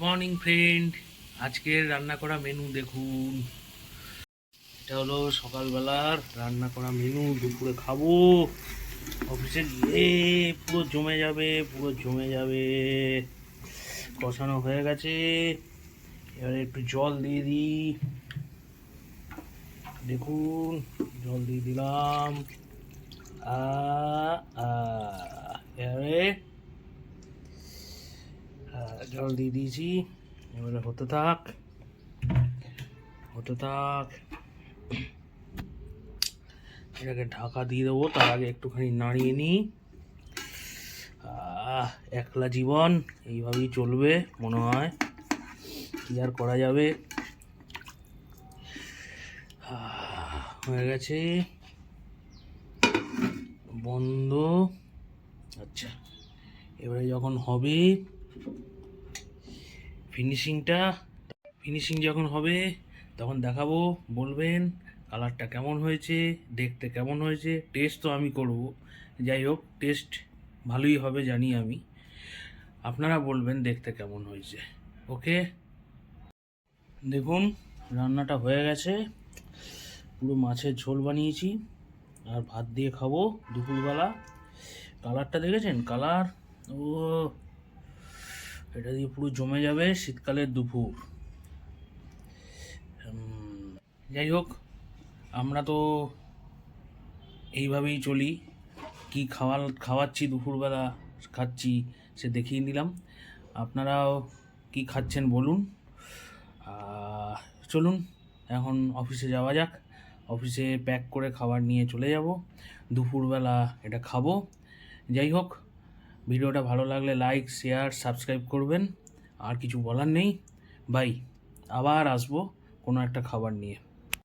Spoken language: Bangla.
মর্নিং ফ্রেন্ড আজকের রান্না করা মেনু দেখুন। এটা হলো সকালবেলার রান্না করা মেনু দুপুরে খাব। অফিসে গিয়ে পুরো জমে যাবে, পুরো জমে যাবে। কষানো হয়ে গেছে। এবারে একটু জল দিয়ে দিই। দেখুন, জল দিয়ে দিলাম। এবারে জল দিয়ে দিয়েছি। এবারে হতে থাক। হতে থাক। এটাকে ঢাকা দিয়ে দেবো, তার আগে একটুখানি নাড়িয়ে নিই। একলা জীবন, এইভাবেই চলবে মনে হয়। কি আর করা যাবে? হয়ে গেছে। বন্ধ। আচ্ছা এবারে যখন হবে ফিনিশিংটা ফিনিশিং যখন হবে, তখন দেখাবো, বলবেন কালারটা কেমন হয়েছে দেখতে কেমন হয়েছে টেস্ট তো আমি করব। যাই হোক টেস্ট ভালোই হবে জানি আমি। আপনারা বলবেন দেখতে কেমন হয়েছে। ওকে? দেখুন, রান্নাটা হয়ে গেছে। পুরো মাছের ঝোল বানিয়েছি। আর ভাত দিয়ে খাব দুপুরবেলা। কালারটা দেখেছেন? কালার ও এটা দিয়ে পুরো জমে যাবে শীতকালের দুপুর। যাই হোক, আমরা তো এইভাবেই চলি। কি খাওয়াল, খাওয়াচ্ছি দুপুরবেলা, খাচ্ছি, সে দেখিয়ে দিলাম আপনারাও কি খাচ্ছেন বলুন। চলুন, এখন অফিসে যাওয়া যাক। অফিসে প্যাক করে খাবার নিয়ে চলে যাব। দুপুরবেলা এটা খাব। যাই হোক ভিডিওটা ভালো লাগলে লাইক, শেয়ার, সাবস্ক্রাইব করবেন। আর কিছু বলার নেই। বাই। আবার আসব কোনো একটা খাবার নিয়ে।